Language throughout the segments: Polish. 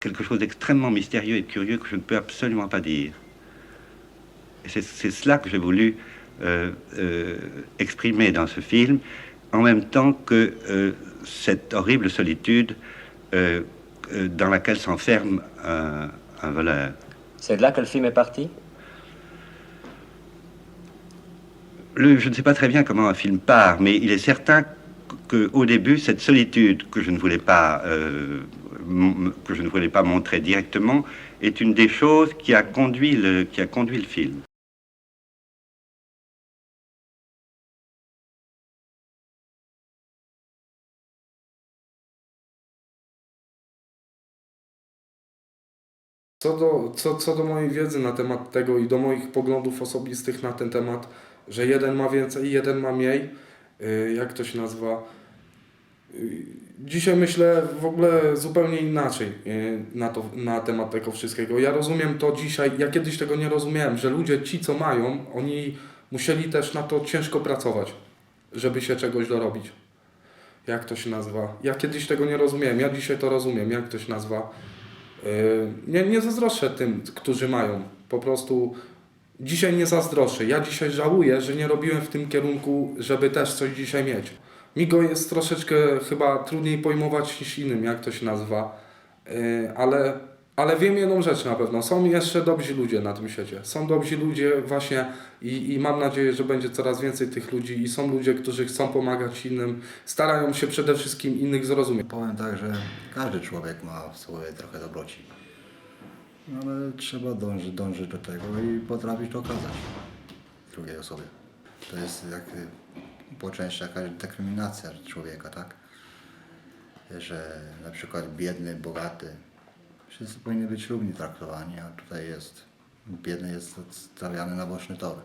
quelque chose d'extrêmement mystérieux et de curieux que je ne peux absolument pas dire. C'est cela que j'ai voulu euh, euh, exprimer dans ce film, en même temps que euh, cette horrible solitude dans laquelle s'enferme un, un voleur. C'est de là que le film est parti? Le- je ne sais pas très bien comment un film part, mais il est certain qu'au début, cette solitude que je ne voulais pas, que je ne voulais pas montrer directement est une des choses qui a conduit le, qui a conduit le film. Co do, co, co do mojej wiedzy na temat tego i do moich poglądów osobistych na ten temat, że jeden ma więcej, jeden ma mniej, yy, jak to się nazywa? Dzisiaj myślę w ogóle zupełnie inaczej yy, na, to, na temat tego wszystkiego. Ja rozumiem to dzisiaj, ja kiedyś tego nie rozumiałem, że ludzie ci, co mają, oni musieli też na to ciężko pracować, żeby się czegoś dorobić. Jak to się nazywa? Ja kiedyś tego nie rozumiałem, ja dzisiaj to rozumiem, jak to się nazywa. Yy, Nie, nie zazdroszczę tym, którzy mają. Po prostu dzisiaj nie zazdroszczę. Ja dzisiaj żałuję, że nie robiłem w tym kierunku, żeby też coś dzisiaj mieć. Mi go jest troszeczkę chyba trudniej pojmować niż innym, jak to się nazywa. Yy, Ale, ale wiem jedną rzecz na pewno. Są jeszcze dobrzy ludzie na tym świecie. Są dobrzy ludzie właśnie i, i mam nadzieję, że będzie coraz więcej tych ludzi i są ludzie, którzy chcą pomagać innym, starają się przede wszystkim innych zrozumieć. Powiem tak, że każdy człowiek ma w sobie trochę dobroci. No, ale trzeba dążyć, dążyć do tego i potrafić to okazać drugiej osobie. To jest jak po części jakaś dekryminacja człowieka, tak? Że na przykład biedny, bogaty, wszyscy powinni być równi traktowani, a tutaj jest, biedny jest stawiany na boczny tor.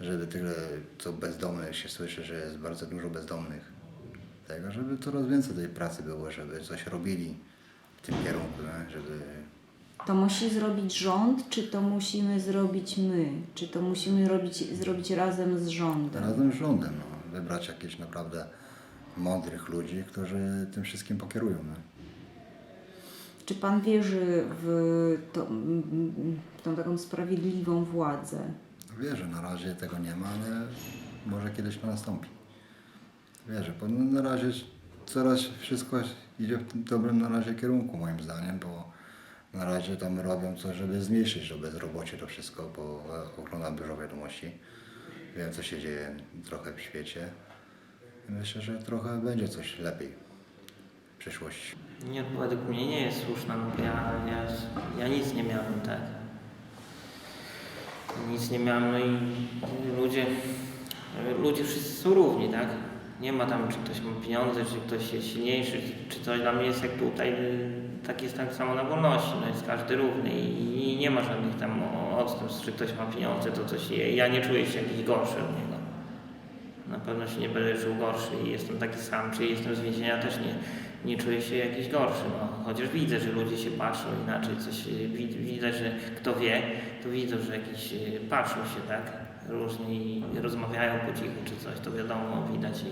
Żeby tyle, co bezdomnych się słyszy, że jest bardzo dużo bezdomnych, tego, żeby coraz więcej tej pracy było, żeby coś robili w tym kierunku, nie? żeby To musi zrobić rząd, czy to musimy zrobić my? Czy to musimy robić, zrobić razem z rządem? razem z rządem no, wybrać jakieś naprawdę mądrych ludzi, którzy tym wszystkim pokierują. Nie? Czy pan wierzy w, to, w tą taką sprawiedliwą władzę? Wierzę, na razie tego nie ma, ale może kiedyś to nastąpi. Wierzę, bo no, na razie coraz wszystko idzie w tym dobrym na razie kierunku moim zdaniem, bo na razie tam robią coś, żeby zmniejszyć to bezrobocie, to wszystko, bo e, oglądam dużo wiadomości. Wiem, co się dzieje trochę w świecie. Myślę, że trochę będzie coś lepiej w przyszłości. Nie, według mnie nie jest słuszna, ja, ja, ja nic nie miałem, tak. Nic nie miałem, no i ludzie, ludzie wszyscy są równi, tak. Nie ma tam, czy ktoś ma pieniądze, czy ktoś jest silniejszy, czy coś. Dla mnie jest jak tutaj, tak jest tak samo na wolności, no jest każdy równy i, nie ma żadnych tam odstępstw, czy ktoś ma pieniądze, to coś, ja nie czuję się jakiś gorszy od niego. Na pewno się nie będę czuł gorszy i jestem taki sam, czy jestem z więzienia też nie, nie czuję się jakiś gorszy. No. Chociaż widzę, że ludzie się patrzą inaczej, coś y, wid- widać, że kto wie, to widzą, że jakiś y, patrzą się tak różnie i rozmawiają po cichu czy coś, to wiadomo, widać i,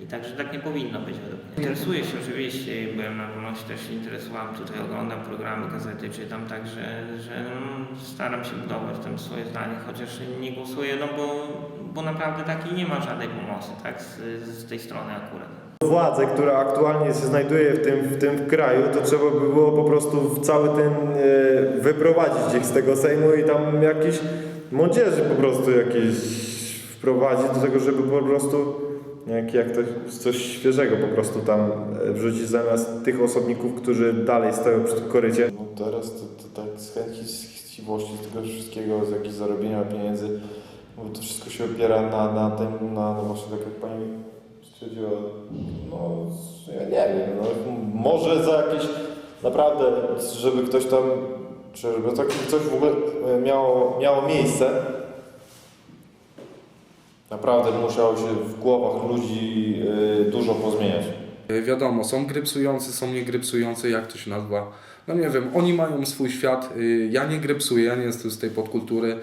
i także tak nie powinno być według mnie. Interesuję się oczywiście, byłem na wolności, też się interesowałem, tutaj oglądam programy, gazety, czytam, także że mm, staram się budować tam swoje zdanie, chociaż nie głosuję, no bo, bo naprawdę takiej nie ma żadnej pomocy, tak, z, z tej strony akurat. władzę, która aktualnie się znajduje w tym, w tym kraju, to trzeba by było po prostu cały ten e, wyprowadzić ich z tego Sejmu i tam jakiś młodzieży po prostu jakieś wprowadzić do tego, żeby po prostu jak, jak to, coś świeżego po prostu tam e, wrzucić zamiast tych osobników, którzy dalej stoją przy korycie. No teraz to, to tak z chęci, z chciwości, tego wszystkiego, z jakichś zarobienia pieniędzy, bo to wszystko się opiera na, na tym, na, no właśnie tak jak Pani stwierdziła, no ja nie wiem, no, może za jakieś, naprawdę, żeby ktoś tam, żeby coś w ogóle miało, miało miejsce, naprawdę musiało się w głowach ludzi e, dużo pozmieniać. Y, Wiadomo, są grypsujący, są niegrypsujący, jak to się nazywa. No nie wiem, oni mają swój świat, y, ja nie grypsuję, ja nie jestem z tej podkultury.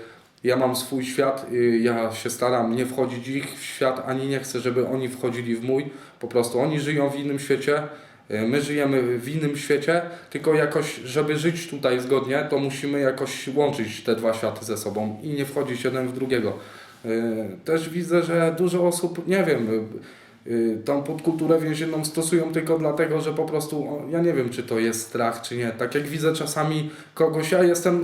Ja mam swój świat, y, ja się staram nie wchodzić w ich świat, ani nie chcę, żeby oni wchodzili w mój. Po prostu oni żyją w innym świecie, Y, My żyjemy w innym świecie, tylko jakoś, żeby żyć tutaj zgodnie, to musimy jakoś łączyć te dwa światy ze sobą i nie wchodzić jeden w drugiego. Y, Też widzę, że dużo osób, nie wiem, y, y, tą podkulturę więzienną stosują tylko dlatego, że po prostu, ja nie wiem, czy to jest strach, czy nie. Tak jak widzę czasami kogoś, ja jestem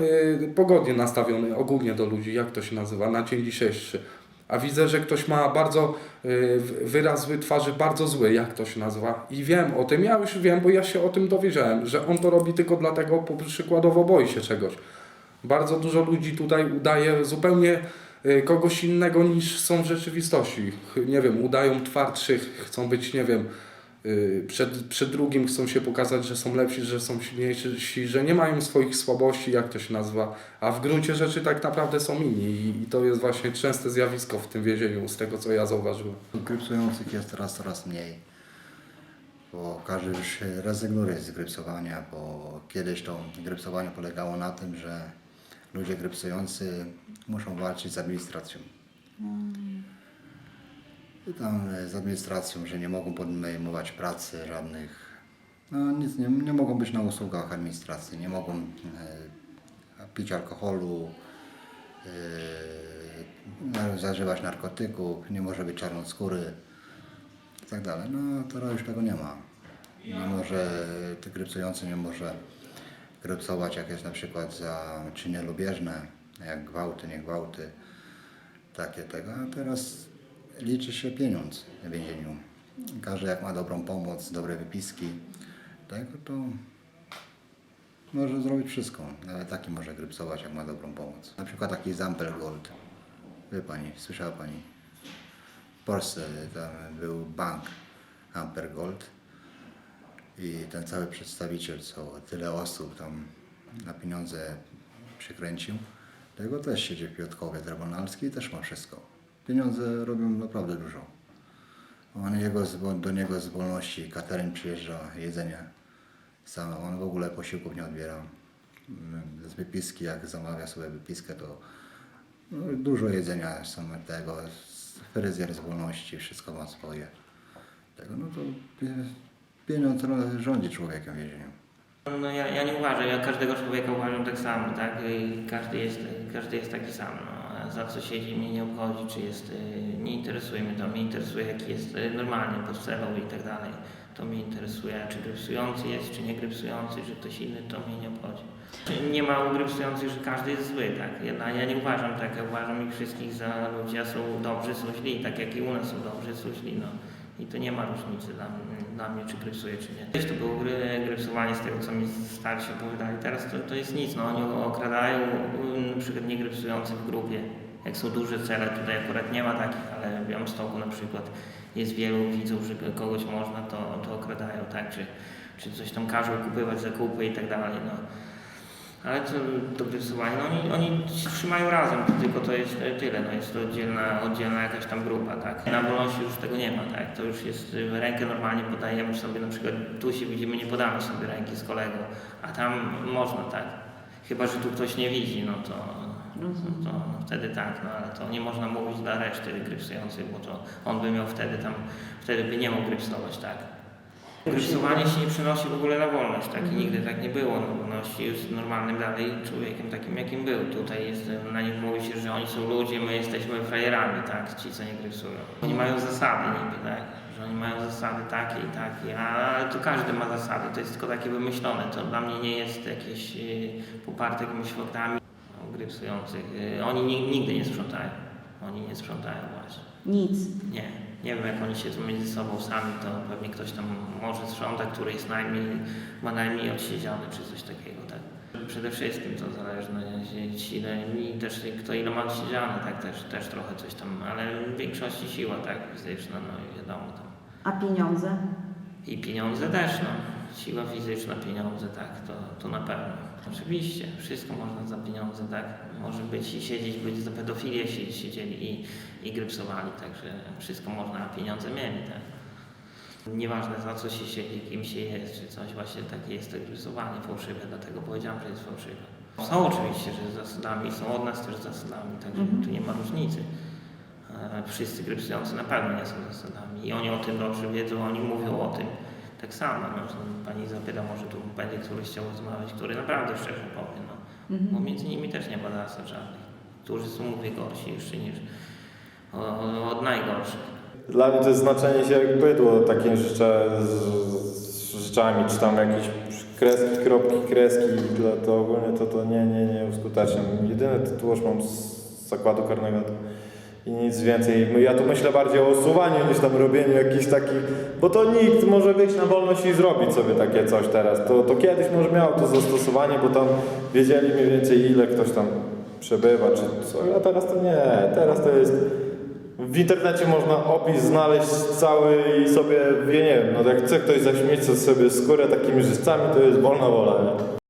pogodnie nastawiony ogólnie do ludzi, jak to się nazywa, na dzień dzisiejszy. A widzę, że ktoś ma bardzo y, w- wyraz twarzy bardzo zły, jak to się nazywa. I wiem o tym, ja już wiem, bo ja się o tym dowiedziałem, że on to robi tylko dlatego, po przykładowo boi się czegoś. Bardzo dużo ludzi tutaj udaje zupełnie kogoś innego niż są w rzeczywistości. Nie wiem, udają twardszych, chcą być, nie wiem, y, przed, przed drugim chcą się pokazać, że są lepsi, że są silniejsi, że nie mają swoich słabości, jak to się nazywa, a w gruncie rzeczy tak naprawdę są inni i, to jest właśnie częste zjawisko w tym więzieniu, z tego co ja zauważyłem. Grypsujących jest teraz coraz mniej, bo każdy już rezygnuje z grypsowania, bo kiedyś to grypsowanie polegało na tym, że ludzie grypsujący muszą walczyć z administracją. I tam e, z administracją, że nie mogą podejmować pracy żadnych, no nic, nie, nie mogą być na usługach administracji, nie mogą e, pić alkoholu, e, zażywać narkotyków, nie może być czarnoskóry i tak dalej. No teraz już tego nie ma. Nie może, ty grypsujący nie może grypsować, jak jest na przykład za czyny lubieżne, jak gwałty, nie gwałty, takie tego. A teraz liczy się pieniądz w więzieniu. Każdy jak ma dobrą pomoc, dobre wypiski, tak, to może zrobić wszystko. Nawet taki może grypsować, jak ma dobrą pomoc. Na przykład taki Zampel Gold. Wie pani, słyszała pani? W Polsce tam był bank Amper Gold i ten cały przedstawiciel, co tyle osób tam na pieniądze przykręcił, tego też siedzi w Piotrkowie Trybunalskiej i też ma wszystko. Pieniądze robią naprawdę dużo. On, jego, do niego z wolności catering przyjeżdża, jedzenie same. On w ogóle posiłków nie odbiera. Mm, Z wypiski, jak zamawia sobie wypiskę, to no, dużo jedzenia same tego, fryzjer z wolności, wszystko ma swoje. Tego, no to pie- pieniądz rządzi człowiekiem w więzieniu. No ja, ja nie uważam, ja każdego człowieka uważam tak samo, tak? I każdy jest, każdy jest taki sam. No. Za co siedzi mnie nie obchodzi, czy jest, y, nie interesuje mnie to, mnie interesuje jaki jest y, normalnie podstawowy i tak dalej. To mnie interesuje, czy grypsujący jest, czy nie grypsujący, że ktoś inny, to mnie nie obchodzi. Nie ma u grypsujących, że każdy jest zły, tak? Ja, ja nie uważam tak, ja uważam ich wszystkich za ludzi, a są dobrzy, są źli, tak jak i u nas są dobrzy, są źli, no. I to nie ma różnicy dla, dla mnie, czy grypsuje, czy nie. Kiedyś to było gry, grypsowanie z tego, co mi starsi opowiadali. Teraz to, to jest nic, no oni okradają y, na przykład nie grypsujących w grupie. Jak są duże cele, tutaj akurat nie ma takich, ale w Białymstoku na przykład jest wielu widzów, że kogoś można, to, to okradają, tak? Czy, czy coś tam każą kupywać zakupy i tak dalej, no. Ale to, to grypsowanie, no oni, oni się trzymają razem, tylko to jest e, tyle, no jest to oddzielna, oddzielna jakaś tam grupa, tak. Na wolności już tego nie ma, tak. To już jest, y, rękę normalnie podajemy sobie, na przykład tu się widzimy, nie podamy sobie ręki z kolegą, a tam można, tak. Chyba, że tu ktoś nie widzi, no to, no to wtedy tak, no ale to nie można mówić dla reszty grypsujących, bo to on by miał wtedy tam, wtedy by nie mógł grypsować, tak. Grypsowanie się nie przenosi w ogóle na wolność, tak? I nigdy tak nie było na wolności, jest normalnym dalej człowiekiem takim, jakim był. Tutaj jest, na nich mówi się, że oni są ludzie, my jesteśmy frajerami, tak? Ci, co nie grypsują. Oni mają zasady niby, tak? Że oni mają zasady takie i takie, ale to każdy ma zasady, to jest tylko takie wymyślone. To dla mnie nie jest jakieś yy, poparte jakimiś faktami grypsujących. Yy, oni ni- nigdy nie sprzątają. Oni nie sprzątają właśnie. Nic. Nie, nie wiem jak oni siedzą między sobą sami, to pewnie ktoś tam może sprząta, który jest najmniej, ma najmniej odsiedziany czy coś takiego, tak. Przede wszystkim to zależy na ile i też kto ile ma odsiedziane, tak, też, też trochę coś tam, ale w większości siła, tak, fizyczna, no i wiadomo tam. A pieniądze? I pieniądze też, no. Siła fizyczna, pieniądze, tak, to, to na pewno. Oczywiście, wszystko można za pieniądze, tak. Może być i siedzieć, być za pedofilię siedzieli i, i grypsowali, także wszystko można, a pieniądze mieli, tak. Nieważne za co się siedzi, kim się jest, czy coś, właśnie takie jest to grypsowanie fałszywe, dlatego powiedziałem, że jest fałszywe. Są oczywiście, że z zasadami, są od nas też zasadami, także tu nie ma różnicy. E, Wszyscy grypsujący na pewno nie są zasadami i oni o tym dobrze wiedzą, oni mówią o tym. Tak samo. No, pani zapyta, może tu będzie któryś chciał rozmawiać, który naprawdę szczerze powie. No. Bo między nimi też nie ma zasad żadnych. Którzy są, mówię, gorsi jeszcze niż od najgorszych. Dla mnie to jest znaczenie się jak bydło takim z, z rzeczami, czy tam jakieś kreski, kropki, kreski, to, to ogólnie to, to nie, nie, nie uskuteczniam. Jedyny tatuaż mam z zakładu karnego i nic więcej. Ja tu myślę bardziej o usuwaniu niż tam robieniu jakichś takich, bo to nikt może wyjść na wolność i zrobić sobie takie coś teraz. To, to kiedyś może miało to zastosowanie, bo tam wiedzieli mniej więcej ile ktoś tam przebywa, czy co, a teraz to nie, teraz to jest w internecie można opis znaleźć cały i sobie, nie wiem, no jak chce ktoś zaśmiecić sobie skórę takimi żywcami, to jest wolna wola, nie?